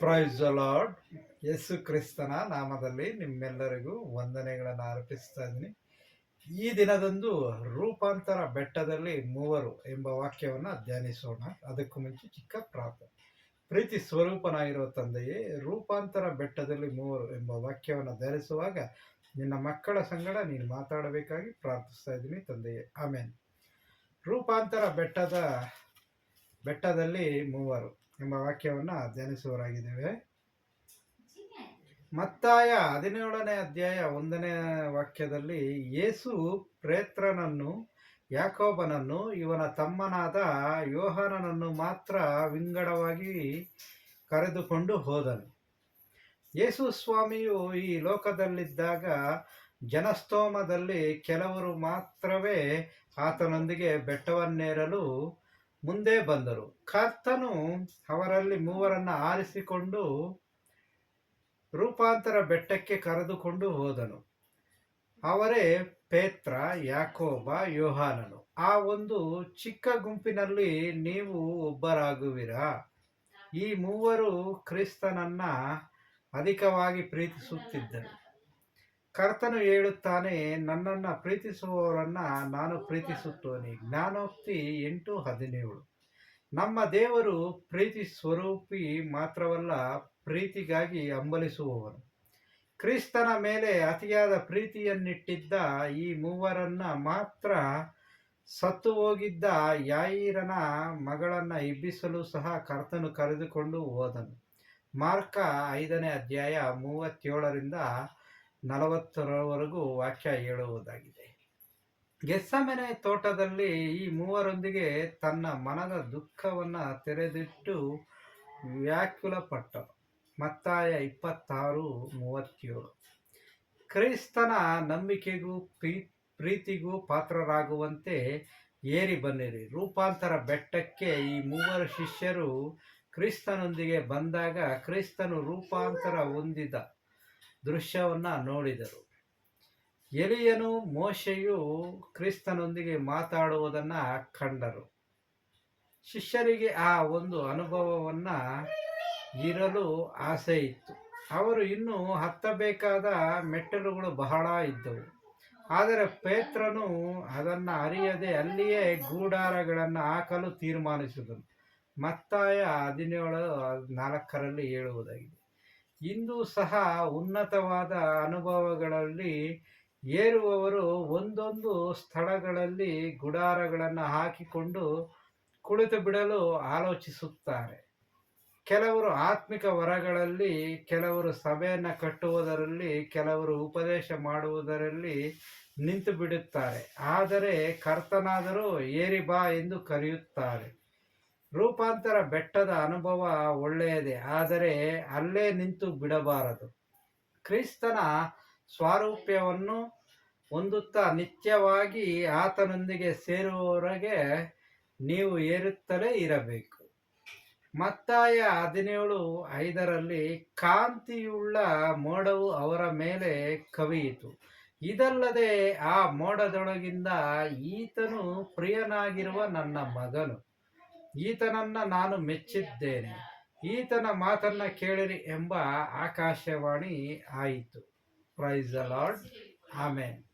Price lord ಯೇಸು ಕ್ರಿಸ್ತನ ನಾಮದಲ್ಲಿ ನಿಮ್ಮೆಲ್ಲರಿಗೂ ವಂದನೆಗಳನ್ನು ಅರ್ಪಿಸ್ತಾ ಇದ್ದೀನಿ. ಈ ದಿನದಂದು ರೂಪಾಂತರ ಬೆಟ್ಟದಲ್ಲಿ ಮೂವರು ಎಂಬ ವಾಕ್ಯವನ್ನು ಧ್ಯಾನಿಸೋಣ. ಅದಕ್ಕೂ ಮುಂಚೆ ಚಿಕ್ಕ ಪ್ರಾರ್ಥನೆ. ಪ್ರೀತಿ ಸ್ವರೂಪನಾಗಿರುವ ತಂದೆಯೇ, ರೂಪಾಂತರ ಬೆಟ್ಟದಲ್ಲಿ ಮೂವರು ಎಂಬ ವಾಕ್ಯವನ್ನು ಧ್ಯಾನಿಸುವಾಗ ನಿನ್ನ ಮಕ್ಕಳ ಸಂಗಡ ನೀನು ಮಾತಾಡಬೇಕಾಗಿ ಪ್ರಾರ್ಥಿಸ್ತಾ ಇದ್ದೀನಿ ತಂದೆಯೇ. ಆಮೇಲೆ ರೂಪಾಂತರ ಬೆಟ್ಟದ ಬೆಟ್ಟದಲ್ಲಿ ಮೂವರು ಎಂಬ ವಾಕ್ಯವನ್ನು ಧ್ಯಾನಿಸುವರಾಗಿದ್ದೇವೆ ಮತ್ತಾಯ ಹದಿನೇಳನೇ ಅಧ್ಯಾಯ ಒಂದನೇ ವಾಕ್ಯದಲ್ಲಿ ಯೇಸು ಪ್ರೇತ್ರನನ್ನು ಯಾಕೋಬನನ್ನು, ಇವನ ತಮ್ಮನಾದ ಯೋಹಾನನನ್ನು ಮಾತ್ರ ವಿಂಗಡವಾಗಿ ಕರೆದುಕೊಂಡು ಹೋದನು. ಯೇಸು ಸ್ವಾಮಿಯು ಈ ಲೋಕದಲ್ಲಿದ್ದಾಗ ಜನಸ್ತೋಮದಲ್ಲಿ ಕೆಲವರು ಮಾತ್ರವೇ ಆತನೊಂದಿಗೆ ಬೆಟ್ಟವನ್ನೇರಲು ಮುಂದೆ ಬಂದರು. ಕರ್ತನು ಅವರಲ್ಲಿ ಮೂವರನ್ನು ಆರಿಸಿಕೊಂಡು ರೂಪಾಂತರ ಬೆಟ್ಟಕ್ಕೆ ಕರೆದುಕೊಂಡು ಹೋದನು. ಅವರೇ ಪೇತ್ರ, ಯಾಕೋಬ, ಯೋಹಾನನು. ಆ ಒಂದು ಚಿಕ್ಕ ಗುಂಪಿನಲ್ಲಿ ನೀವು ಒಬ್ಬರಾಗುವಿರಾ? ಈ ಮೂವರು ಕ್ರಿಸ್ತನನ್ನ ಅಧಿಕವಾಗಿ ಪ್ರೀತಿಸುತ್ತಿದ್ದರು. ಕರ್ತನು ಹೇಳುತ್ತಾನೆ, ನನ್ನನ್ನು ಪ್ರೀತಿಸುವವರನ್ನ ನಾನು ಪ್ರೀತಿಸುತ್ತೇನೆ. ಜ್ಞಾನೋಕ್ತಿ ಎಂಟು ಹದಿನೇಳು. ನಮ್ಮ ದೇವರು ಪ್ರೀತಿ ಸ್ವರೂಪಿ ಮಾತ್ರವಲ್ಲ, ಪ್ರೀತಿಗಾಗಿ ಹಂಬಲಿಸುವವನು. ಕ್ರಿಸ್ತನ ಮೇಲೆ ಅತಿಯಾದ ಪ್ರೀತಿಯನ್ನಿಟ್ಟಿದ್ದ ಈ ಮೂವರನ್ನ ಮಾತ್ರ ಸತ್ತು ಹೋಗಿದ್ದ ಯಾಯಿರನ ಮಗಳನ್ನ ಇಬ್ಬಿಸಲು ಸಹ ಕರ್ತನು ಕರೆದುಕೊಂಡು ಹೋದನು. ಮಾರ್ಕ ಐದನೇ ಅಧ್ಯಾಯ ಮೂವತ್ತೇಳರಿಂದ ನಲವತ್ತರವರೆಗೂ ವಾಕ್ಯ ಹೇಳುವುದಾಗಿದೆ. ಗೆಸ್ಸಮೆನೆ ತೋಟದಲ್ಲಿ ಈ ಮೂವರೊಂದಿಗೆ ತನ್ನ ಮನದ ದುಃಖವನ್ನು ತೆರೆದಿಟ್ಟು ವ್ಯಾಕುಲಪಟ್ಟ ಮತ್ತಾಯ ಇಪ್ಪತ್ತಾರು, ಮೂವತ್ತೇಳು. ಕ್ರೈಸ್ತನ ನಂಬಿಕೆಗೂ ಪ್ರೀ, ಪ್ರೀತಿಗೂ ಪಾತ್ರರಾಗುವಂತೆ ಏರಿ ಬನ್ನಿರಿ. ರೂಪಾಂತರ ಬೆಟ್ಟಕ್ಕೆ ಈ ಮೂವರು ಶಿಷ್ಯರು ಕ್ರಿಸ್ತನೊಂದಿಗೆ ಬಂದಾಗ ಕ್ರಿಸ್ತನು ರೂಪಾಂತರ ಹೊಂದಿದ ದೃಶ್ಯವನ್ನು ನೋಡಿದರು. ಎಲಿಯನು ಮೋಶೆಯು ಕ್ರಿಸ್ತನೊಂದಿಗೆ ಮಾತಾಡುವುದನ್ನು ಕಂಡರು. ಶಿಷ್ಯರಿಗೆ ಆ ಒಂದು ಅನುಭವವನ್ನು ಇರಲು ಆಸೆ ಇತ್ತು ಅವರು ಇನ್ನೂ ಹತ್ತಬೇಕಾದ ಮೆಟ್ಟಲುಗಳು ಬಹಳ ಇದ್ದವು. ಆದರೆ ಪೇತ್ರನು ಅದನ್ನು ಅರಿಯದೆ ಅಲ್ಲಿಯೇ ಗೂಡಾರಗಳನ್ನು ಹಾಕಲು ತೀರ್ಮಾನಿಸಿದನು. ಮತ್ತಾಯ ಹದಿನೇಳು, ನಾಲ್ಕರಲ್ಲಿ ಹೇಳುವುದಾಗಿದೆ. ಇಂದು ಸಹ ಉನ್ನತವಾದ ಅನುಭವಗಳಲ್ಲಿ ಏರುವವರು ಒಂದೊಂದು ಸ್ಥಳಗಳಲ್ಲಿ ಗುಡಾರಗಳನ್ನು ಹಾಕಿಕೊಂಡು ಕುಳಿತು ಬಿಡಲು ಆಲೋಚಿಸುತ್ತಾರೆ. ಕೆಲವರು ಆತ್ಮಿಕ ವರಗಳಲ್ಲಿ, ಕೆಲವರು ಸಭೆಯನ್ನು ಕಟ್ಟುವುದರಲ್ಲಿ, ಕೆಲವರು ಉಪದೇಶ ಮಾಡುವುದರಲ್ಲಿ ನಿಂತು ಬಿಡುತ್ತಾರೆ ಆದರೆ ಕರ್ತನಾದರೂ ಏರಿ ಬಾ ಎಂದು ಕರೆಯುತ್ತಾರೆ. ರೂಪಾಂತರ ಬೆಟ್ಟದ ಅನುಭವ ಒಳ್ಳೆಯದೇ, ಆದರೆ ಅಲ್ಲೇ ನಿಂತು ಬಿಡಬಾರದು. ಕ್ರಿಸ್ತನ ಸ್ವಾರೂಪ್ಯವನ್ನು ಹೊಂದುತ್ತಾ ನಿತ್ಯವಾಗಿ ಆತನೊಂದಿಗೆ ಸೇರುವವರೆಗೆ ನೀವು ಏರುತ್ತಲೇ ಇರಬೇಕು. ಮತ್ತಾಯ ಹದಿನೇಳು ಐದರಲ್ಲಿ ಕಾಂತಿಯುಳ್ಳ ಮೋಡವು ಅವರ ಮೇಲೆ ಕವಿಯಿತು. ಇದಲ್ಲದೆ ಆ ಮೋಡದೊಳಗಿಂದ ಈತನು ಪ್ರಿಯನಾಗಿರುವ ನನ್ನ ಮಗನು. ಈತನನ್ನ ನಾನು ಮೆಚ್ಚಿದ್ದೇನೆ. ಈತನ ಮಾತನ್ನ ಕೇಳಿರಿ ಎಂಬ ಆಕಾಶವಾಣಿ ಆಯಿತು. ಪ್ರೈಸ್ ಅಲಾರ್ಡ್ ಲಾರ್ಡ್ ಆಮೇನ್